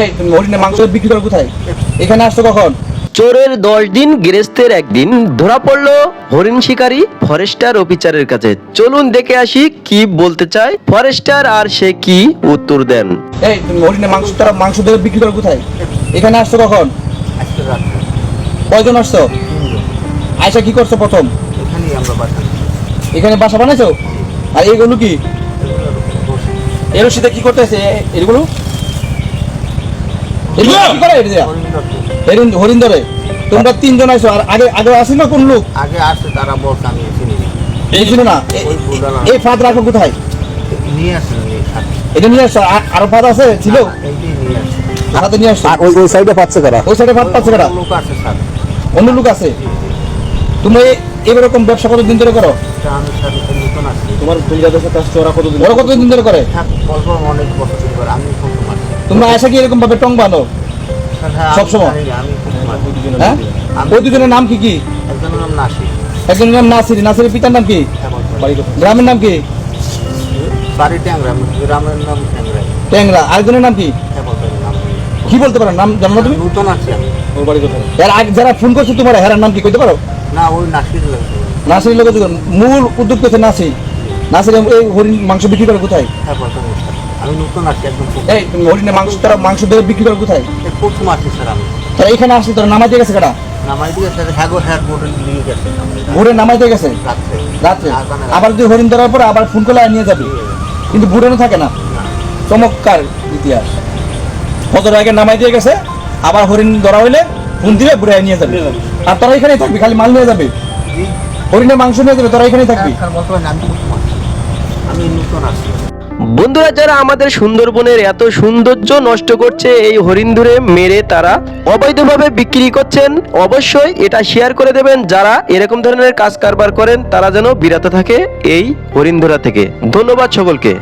এই তুমি হরিণের মাংস বিক্রি করো কোথায়? এখানে আসছো কখন? চোরের দশ দিন গৃহস্থের একদিন ধরা পড়ল হরিণ শিকারী ফরেস্টার অফিসারের কাছে। চলুন দেখে আসি কি বলতে চায় ফরেস্টার আর সে কি উত্তর দেন। এই তুমি হরিণের মাংস তারা মাংস ধরে বিক্রি করো কোথায়? এখানে আসছো কখন? কয়জন আসছো? আয়সা কি করছ প্রথম? এখানে বাসা বানাইছো? আর এইগুলো কি? এর শীতে কি করতেছে? এগুলো? ধরে। তোমরা তিনজন আইছো আর আগে আগে আসিল কোন লোক? আগে আসছে তারা বলছে আমি চিনি না। এই ছিল না। এই ফাঁদ রাখো কোথায়? নিয়ে আসছে এটা নিয়ে আসছো আর- ফাঁদ আছে? ছিল? এইটাই নিয়ে আসছে হাতে নিয়ে আসছো ওই ওই সাইডে পাচ্ছে কারা ওই সাইডে ফাঁদ পাচ্ছে কেটা লোক আছে অন্য লোক আছে? তুমি এরকম ব্যবসা কতদিন ধরে করো? তোমার তুমি যাদের সাথে আসছো ওরা কতদিন ওরা কতদিন ধরে করে? হ্যাঁ অনেক বছর ধরে করে। আমি তোমরা আসা কি এরকম ভাবে টং বানো? হ্যাঁ আমি সবসময়? হ্যাঁ? ওই দুজনের নাম কি কি? একজনের নাম নাসি একজনের নাম নাসির। নাসিরের পিতার নাম কি? হ্যাঁ গ্রামের নাম কি? বাড়ি ট্যাংরা। গ্রামের নাম ট্যাংরা। ট্যাংরা। আরেকজনের নাম কি? বলতে কি বলতে পারো? নাম জানো তুমি? নতুন আছি আমি। এর আগে যারা ফোন করছ তোমার হেরার নাম কি কইতে পারো? না ওই নাসির লোক। মূল উদ্যোগ নাসি নাসির। এই হরিণ মাংস বিক্রি করে কোথায়? হ্যাঁ আমি নতুন আছি একদম এই তুমি হরিণের মাংস তারা মাংস ধরে বিক্রি করে কোথায়? প্রথম আসছি স্যার আমি। তারা এখানে আসছে তোরা নামাইতে গেছে কাটা নামাই দিয়ে স্যার গো বোর্ডে নিয়ে গেছে। ভোরে নামাইতে গেছে? রাত্রে। রাত্রে। আবার যদি হরিণ ধরার পরে আবার ফোন করলে নিয়ে যাবি? কিন্তু বুড়ানো থাকে না। চমৎকার ইতিহাস। ফজর আগে নামাই দিয়ে গেছে আবার হরিণ ধরা হইলে ফোন দিলে বুড়ায় নিয়ে যাবে। আর তোরা এখানেই থাকবি খালি মাল নিয়ে যাবে। হরিণের মাংস নিয়ে যাবে তোরা এখানেই থাকবি। আমি নতুন আসছি বন্ধুরা যারা আমাদের সুন্দরবনের এত সৌন্দর্য নষ্ট করছে এই হরিণ ধরে মেরে তারা অবৈধভাবে বিক্রি করছেন। অবশ্যই এটা শেয়ার করে দেবেন। যারা এরকম ধরনের কাজ কারবার করেন তারা যেন বিরত থাকে এই হরিণ ধরা থেকে। ধন্যবাদ সকলকে।